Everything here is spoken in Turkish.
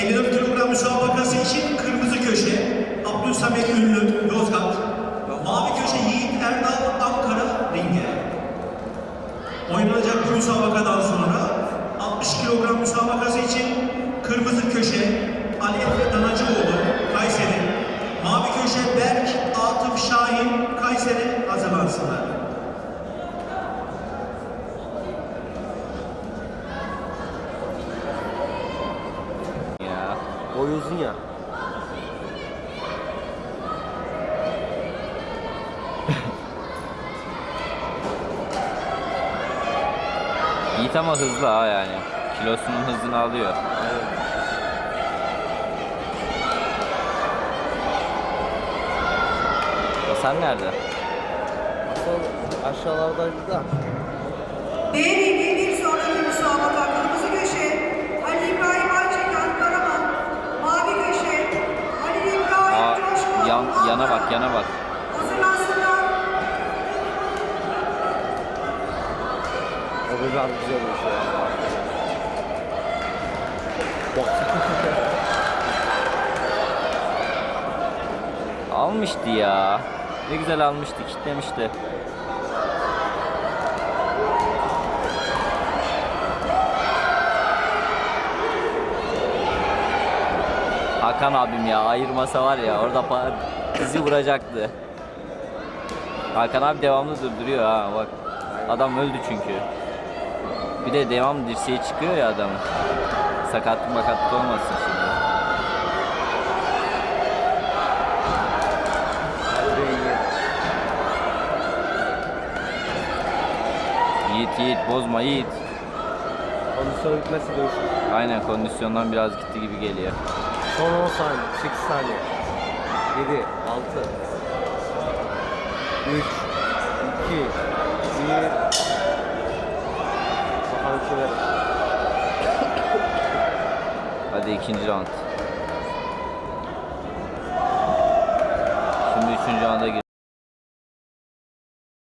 54 kilogram müsabakası için kırmızı köşe Abdülsamet Ünlü Yozgat. Mavi köşe Yiğit Erdal Ankara Ringe. Oynanacak bu müsabakadan sonra 60 kilogram müsabakası için kırmızı köşe Ali Efe Danacıoğlu Kayseri. Mavi köşe Berk Atıf Şahin Kayseri hazırlansınlar. Ya. Boy uzun ya. Yiğit ama hızlı ha yani. Kilosunun hızını alıyor. Hasan nerede? Son aşağılardaydı da. Değeri yana bak yana bak. O bir an güzel olmuş ya. Bak. Almıştı ya. Ne güzel almıştı, kitlemişti. Hakan abim ya ayırmasa var ya orada bizi vuracaktı. Hakan abi devamlı durduruyor ha bak. Adam öldü çünkü. Bir de devam dirseği çıkıyor ya adamın. Sakatlık makatlık olmasın şimdi. Yiğit Yiğit bozma Yiğit. Kondisyon gitmesi dövüşür. Aynen kondisyondan biraz gitti gibi geliyor. Son 10 saniye, 8 saniye. 7, 6, 3, 2, 1. Bakalım şöyle. Hadi ikinci round. Şimdi üçüncü rounda gir.